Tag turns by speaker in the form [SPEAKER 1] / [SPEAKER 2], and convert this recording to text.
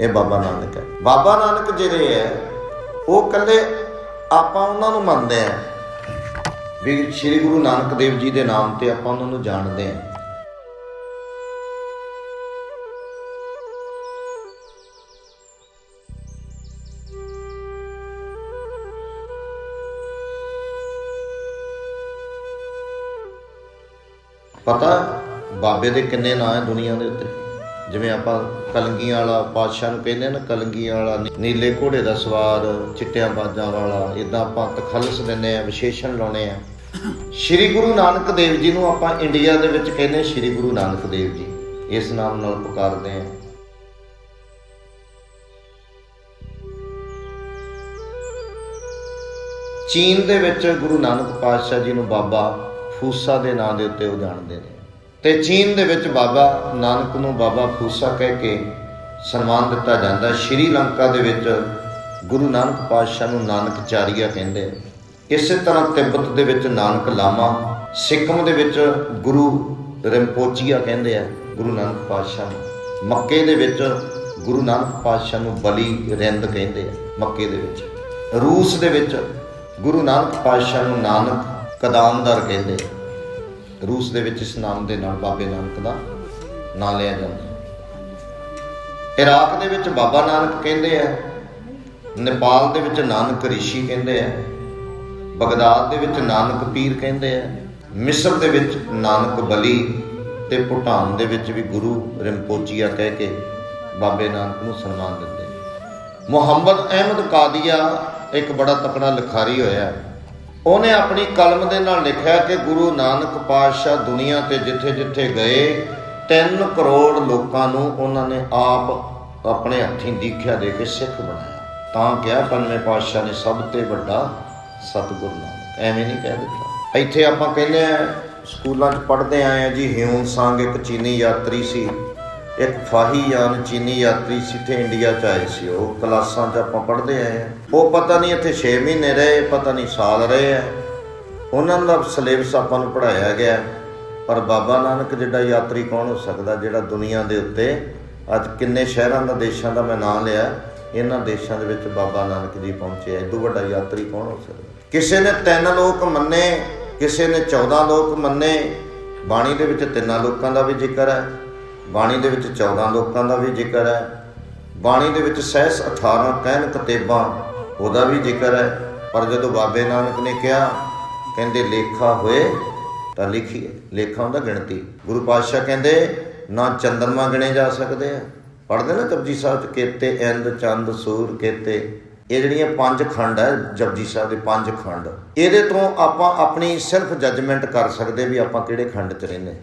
[SPEAKER 1] ਇਹ ਬਾਬਾ ਨਾਨਕ ਹੈ। ਬਾਬਾ ਨਾਨਕ ਜਿਹੜੇ ਹੈ, ਉਹ ਕੱਲੇ ਆਪਾਂ ਉਹਨਾਂ ਨੂੰ ਮੰਨਦੇ ਆ ਵੀ ਸ੍ਰੀ ਗੁਰੂ ਨਾਨਕ ਦੇਵ ਜੀ ਦੇ ਨਾਮ ਤੇ ਆਪਾਂ ਉਹਨਾਂ ਨੂੰ ਜਾਣਦੇ ਆ ਪਤਾ ਬਾਬੇ ਦੇ ਕਿੰਨੇ ਨਾਂ ਹੈ ਦੁਨੀਆ ਦੇ ਉੱਤੇ? ਜਿਵੇਂ ਆਪਾਂ ਕਲੰਗੀਆਂ ਵਾਲਾ ਪਾਤਸ਼ਾਹ ਨੂੰ ਕਹਿੰਦੇ ਆ ਨਾ, ਕਲੰਗੀਆਂ ਵਾਲਾ ਨੀਲੇ ਘੋੜੇ ਦਾ ਸਵਾਰ ਚਿੱਟਿਆਂ ਬਾਜਾਂ ਵਾਲਾ ਇਦਾਂ ਆਪਾਂ ਤਖਲਸ ਦਿੰਦੇ ਆ, ਵਿਸ਼ੇਸ਼ਣ ਲਾਉਣੇ ਆ। ਸ੍ਰੀ ਗੁਰੂ ਨਾਨਕ ਦੇਵ ਜੀ ਨੂੰ ਆਪਾਂ ਇੰਡੀਆ ਦੇ ਵਿੱਚ ਕਹਿੰਦੇ ਸ੍ਰੀ ਗੁਰੂ ਨਾਨਕ ਦੇਵ ਜੀ। ਇਸ ਨਾਮ ਨਾਲ ਪੁਕਾਰਦੇ ਆ। ਚੀਨ ਦੇ ਵਿੱਚ ਗੁਰੂ ਨਾਨਕ ਪਾਤਸ਼ਾਹ ਜੀ ਨੂੰ ਬਾਬਾ ਫੂਸਾ ਦੇ ਨਾਂ ਦੇ ਉੱਤੇ ਉਹ ਜਾਣਦੇ ਨੇ। ਤੇ ਚੀਨ ਦੇ ਵਿੱਚ ਬਾਬਾ ਨਾਨਕ ਨੂੰ ਬਾਬਾ ਫੂਸਾ ਕਹਿ ਕੇ ਸਨਮਾਨ ਦਿੱਤਾ ਜਾਂਦਾ ਹੈ। ਸ਼੍ਰੀ ਲੰਕਾ ਦੇ ਵਿੱਚ ਗੁਰੂ ਨਾਨਕ ਪਾਤਸ਼ਾਹ ਨੂੰ ਨਾਨਕ ਚਾਰੀਆ ਕਹਿੰਦੇ ਇਸੇ ਤਰ੍ਹਾਂ ਤਿੱਬਤ ਦੇ ਵਿੱਚ ਨਾਨਕ ਲਾਮਾ, ਸਿੱਕਮ ਦੇ ਵਿੱਚ ਗੁਰੂ ਰਿੰਪੋਚੀਆ ਕਹਿੰਦੇ ਆ, ਗੁਰੂ ਨਾਨਕ ਪਾਤਸ਼ਾਹ ਨੂੰ ਮੱਕੇ ਦੇ ਵਿੱਚ ਗੁਰੂ ਨਾਨਕ ਪਾਤਸ਼ਾਹ ਨੂੰ ਬਲੀ ਰਿੰਦ ਕਹਿੰਦੇ ਆ, ਮੱਕੇ ਦੇ ਵਿੱਚ ਰੂਸ ਦੇ ਵਿੱਚ ਗੁਰੂ ਨਾਨਕ ਪਾਤਸ਼ਾਹ ਨੂੰ ਨਾਨਕ ਕਦਾਮਦਾਰ ਕਹਿੰਦੇ ਆ। ਰੂਸ ਦੇ ਵਿੱਚ ਇਸ ਨਾਮ ਦੇ ਨਾਲ ਬਾਬੇ ਨਾਨਕ ਦਾ ਨਾਂ ਲਿਆ ਜਾਂਦਾ ਹੈ। ਇਰਾਕ ਦੇ ਵਿੱਚ ਬਾਬਾ ਨਾਨਕ ਕਹਿੰਦੇ ਆ, ਨੇਪਾਲ ਦੇ ਵਿੱਚ ਨਾਨਕ ਰਿਸ਼ੀ ਕਹਿੰਦੇ ਆ, ਬਗਦਾਦ ਦੇ ਵਿੱਚ ਨਾਨਕ ਪੀਰ ਕਹਿੰਦੇ ਆ, ਮਿਸਰ ਦੇ ਵਿੱਚ ਨਾਨਕ ਬਲੀ ਤੇ ਭੂਟਾਨ ਦੇ ਵਿੱਚ ਵੀ ਗੁਰੂ ਰਿੰਪੋਚੀਆ ਕਹਿ ਕੇ ਬਾਬੇ ਨਾਨਕ ਨੂੰ ਸਨਮਾਨ ਦਿੰਦੇ ਮੁਹੰਮਦ ਅਹਿਮਦ ਕਾਦੀਆ, ਇੱਕ ਬੜਾ ਤਕੜਾ ਲਿਖਾਰੀ ਹੋਇਆ। ਉਹਨੇ ਆਪਣੀ ਕਲਮ ਦੇ ਨਾਲ ਲਿਖਿਆ ਕਿ ਗੁਰੂ ਨਾਨਕ ਪਾਤਸ਼ਾਹ ਦੁਨੀਆ ਤੇ ਜਿੱਥੇ-ਜਿੱਥੇ ਗਏ 3 ਕਰੋੜ ਲੋਕਾਂ ਨੂੰ ਉਹਨਾਂ ਨੇ ਆਪ ਆਪਣੇ ਹੱਥੀਂ ਦੀਖਿਆ ਦੇ ਕੇ ਸਿੱਖ ਬਣਾਇਆ। ਤਾਂ ਕਿਹਾ, ਪੰਜਵੇਂ ਪਾਤਸ਼ਾਹ ਨੇ, ਸਭ ਤੋਂ ਵੱਡਾ ਸਤਿਗੁਰ ਨਾਨਕ। ਐਵੇਂ ਨਹੀਂ ਕਹਿ ਦਿੱਤਾ। ਇੱਥੇ ਆਪਾਂ ਕਹਿੰਦੇ ਆ ਸਕੂਲਾਂ 'ਚ ਪੜ੍ਹਦੇ ਆਏ ਆ ਜੀ ਹਿਊਨ ਸੰਗ ਇੱਕ ਚੀਨੀ ਯਾਤਰੀ ਸੀ। ਇੱਕ ਫਾਹੀਯਾਨ ਚੀਨੀ ਯਾਤਰੀ ਸੀ ਤੇ ਇੰਡੀਆ ਚ ਆਏ ਸੀ। ਉਹ ਕਲਾਸਾਂ 'ਚ ਆਪਾਂ ਪੜ੍ਹਦੇ ਆਏ ਆ। ਉਹ ਪਤਾ ਨਹੀਂ ਇੱਥੇ 6 ਮਹੀਨੇ ਰਹੇ, ਪਤਾ ਨਹੀਂ ਸਾਲ ਰਹੇ ਆ। ਉਹਨਾਂ ਦਾ ਸਿਲੇਬਸ ਆਪਾਂ ਨੂੰ ਪੜਾਇਆ ਗਿਆ। ਪਰ ਬਾਬਾ ਨਾਨਕ ਜਿੱਡਾ ਯਾਤਰੀ ਕੌਣ ਹੋ ਸਕਦਾ, ਜਿਹੜਾ ਦੁਨੀਆ ਦੇ ਉੱਤੇ ਅੱਜ ਕਿੰਨੇ ਸ਼ਹਿਰਾਂ ਦਾ, ਦੇਸ਼ਾਂ ਦਾ ਮੈਂ ਨਾਂ ਲਿਆ, ਇਹਨਾਂ ਦੇਸ਼ਾਂ ਦੇ ਵਿੱਚ ਬਾਬਾ ਨਾਨਕ ਜੀ ਪਹੁੰਚੇ ਐ ਵੱਡਾ ਯਾਤਰੀ ਕੌਣ ਹੋ ਸਕਦਾ? ਕਿਸੇ ਨੇ ਤਿੰਨ ਲੋਕ ਮੰਨੇ, ਕਿਸੇ ਨੇ 14 ਲੋਕ ਮੰਨੇ, ਬਾਣੀ ਦੇ ਵਿੱਚ ਤਿੰਨਾਂ ਲੋਕਾਂ ਦਾ ਵੀ ਜ਼ਿਕਰ ਹੈ। ਬਾਣੀ ਦੇ ਵਿੱਚ 14 ਲੋਕਾਂ ਦਾ ਵੀ ਜ਼ਿਕਰ ਹੈ। ਬਾਣੀ ਦੇ ਵਿੱਚ ਸਹਿਸ 18 ਕਹਿਣ ਕਤੇਬਾਂ, ਉਹਦਾ ਵੀ ਜ਼ਿਕਰ ਹੈ। ਪਰ ਜਦੋਂ ਬਾਬੇ ਨਾਨਕ ਨੇ ਕਿਹਾ, ਕਹਿੰਦੇ ਲੇਖਾ ਹੋਏ, ਤਾਂ ਲਿਖੀਏ ਲੇਖਾ ਹੁੰਦਾ ਗਿਣਤੀ। ਗੁਰੂ ਪਾਤਸ਼ਾਹ ਕਹਿੰਦੇ, ਨਾ ਚੰਦਰਮਾ ਗਿਣੇ ਜਾ ਸਕਦੇ ਆ। ਪੜ੍ਹਦੇ ਨਾ ਜਪਜੀ ਸਾਹਿਬ ਚ, ਕੇਤੇ ਇੰਦ, ਚੰਦ, ਸੂਰ, ਕੇਤੇ। ਇਹ ਜਿਹੜੀਆਂ ਪੰਜ ਖੰਡ ਹੈ, ਜਪਜੀ ਸਾਹਿਬ ਦੇ ਪੰਜ ਖੰਡ। ਇਹਦੇ ਤੋਂ ਆਪਾਂ ਆਪਣੀ ਸਿਰਫ ਜੱਜਮੈਂਟ ਕਰ ਸਕਦੇ ਵੀ ਆਪਾਂ ਕਿਹੜੇ ਖੰਡ ਚ ਰਹਿੰਦੇ।